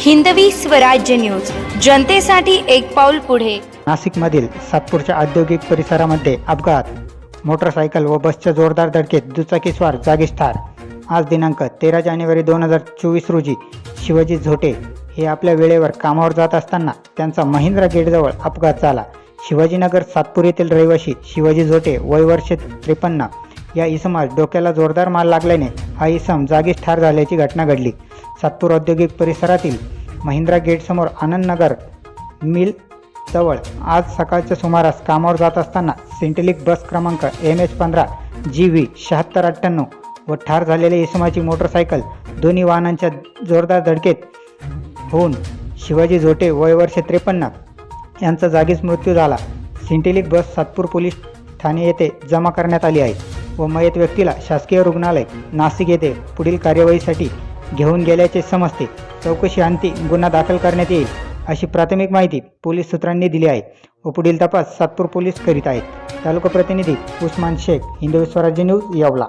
Hindavi Swarajya news. जनतेसाठी एक पाऊल पुढे. नाशिकमधील सातपूरच्या औद्योगिक परिसरामध्ये अपघात. मोटरसायकल व बसच्या जोरदार धडकेत दुचाकीस्वार जागीच ठार आज दिनांक तेरा जानेवारी दोन हजार चोवीस रोजी शिवाजी झोटे हे आपल्या वेळेवर कामावर जात असताना त्यांचा महिंद्रा गेटजवळ अपघात झाला. शिवाजीनगर सातपूर येथील रहिवाशी शिवाजी झोटे वय वर्ष त्रेपन्न या इसमास डोक्याला जोरदार माल लागल्याने हा इसम जागीच ठार झाल्याची घटना घडली. सातपूर औद्योगिक परिसरातील महिंद्रा गेटसमोर आनंदनगर मिल जवळ आज सकाळच्या सुमारास कामावर जात असताना सिंटेलिक बस क्रमांक एम एच पंधरा जी व्ही शहात्तर अठ्ठ्याण्णव व ठार झालेल्या इसमाची मोटरसायकल दोन्ही वाहनांच्या जोरदार धडकेत होऊन शिवाजी झोटे वय वर्ष त्रेपन्न यांचा जागीच मृत्यू झाला. सिंटेलिक बस सातपूर पोलीस ठाणे येथे जमा करण्यात आली आहे. व मयत व्यक्तीला शासकीय रुग्णालय नाशिक येथे पुढील कार्यवाहीसाठी घेऊन गेल्याचे समजते. चौकशी अंती गुन्हा दाखल करण्यात येईल अशी प्राथमिक माहिती पोलीस सूत्रांनी दिली आहे व पुढील तपास सातपूर पोलीस करीत आहेत. तालुका प्रतिनिधी उस्मान शेख हिंदवी स्वराज्य न्यूज यावला.